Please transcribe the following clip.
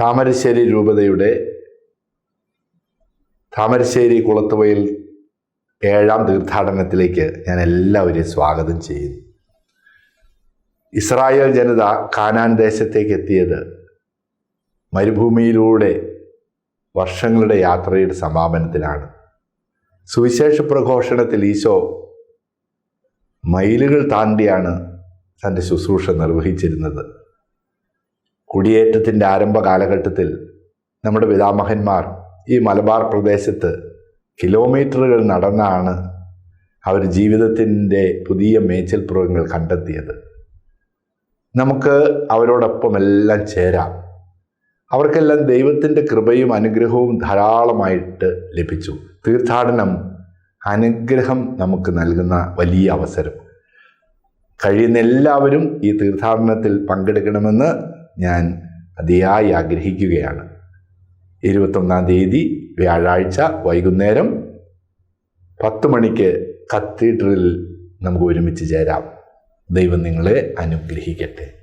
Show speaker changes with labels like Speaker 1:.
Speaker 1: താമരശ്ശേരി രൂപതയുടെ താമരശ്ശേരി കുളത്തുവയിൽ ഏഴാം തീർത്ഥാടനത്തിലേക്ക് ഞാൻ എല്ലാവരെയും സ്വാഗതം ചെയ്യുന്നു. ഇസ്രായേൽ ജനത കാനാൻ ദേശത്തേക്ക് എത്തിയത് മരുഭൂമിയിലൂടെ വർഷങ്ങളുടെ യാത്രയുടെ സമാപനത്തിലാണ്. സുവിശേഷ പ്രഘോഷണത്തിൽ ഈശോ മൈലുകൾ താണ്ടിയാണ് തന്റെ ശുശ്രൂഷ നിർവഹിച്ചിരുന്നത്. കുടിയേറ്റത്തിന്റെ ആരംഭ കാലഘട്ടത്തിൽ നമ്മുടെ പിതാമഹന്മാർ ഈ മലബാർ പ്രദേശത്ത് കിലോമീറ്ററുകൾ നടന്നാണ് അവർ ജീവിതത്തിന്റെ പുതിയ മേച്ചിൽപ്പുറങ്ങൾ കണ്ടെത്തിയത്. നമുക്ക് അവരോടൊപ്പം എല്ലാം ചേരാം. അവർക്കെല്ലാം ദൈവത്തിന്റെ കൃപയും അനുഗ്രഹവും ധാരാളമായിട്ട് ലഭിച്ചു. തീർത്ഥാടനം അനുഗ്രഹം നമുക്ക് നൽകുന്ന വലിയ അവസരം. കഴിയുന്ന എല്ലാവരും ഈ തീർത്ഥാടനത്തിൽ പങ്കെടുക്കണമെന്ന് ഞാൻ അതിയായി ആഗ്രഹിക്കുകയാണ്. ഇരുപത്തൊന്നാം തീയതി വ്യാഴാഴ്ച വൈകുന്നേരം പത്ത് മണിക്ക് കത്തീഡ്രലിൽ നമുക്ക് ഒരുമിച്ച് ചേരാം. ദൈവം നിങ്ങളെ അനുഗ്രഹിക്കട്ടെ.